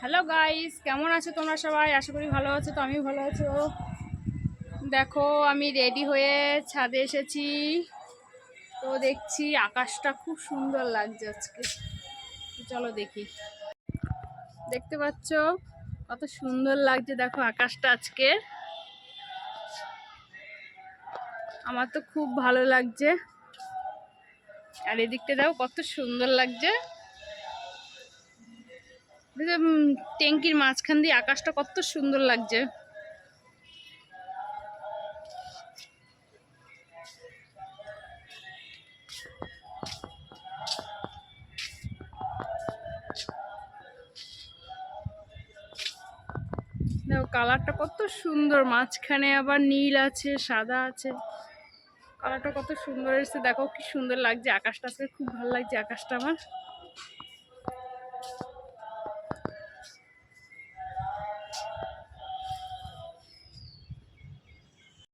Hello guys কেমন আছো তোমরা সবাই? আশা করি ভালো আছো, তো আমি ভালো আছো। দেখো, আমি রেডি হয়ে ছাদে এসেছি। তো দেখছি আকাশটা খুব সুন্দর লাগছে আজকে। চলো দেখি। দেখতে পাচ্ছ? কত সুন্দর লাগছে, দেখো আকাশটা আজকে। আমার তো খুব ভালো লাগছে। আর এদিকটা দেখো কত সুন্দর লাগছে। ট্যাঙ্কির মাঝখান দিয়ে আকাশটা কত সুন্দর লাগছে। দেখো, কালারটা কত সুন্দর। মাঝখানে আবার নীল আছে, সাদা আছে। কালারটা কত সুন্দর এসেছে। দেখো, কি সুন্দর লাগছে। আকাশটা খুব ভালো লাগছে, আকাশটা আমার।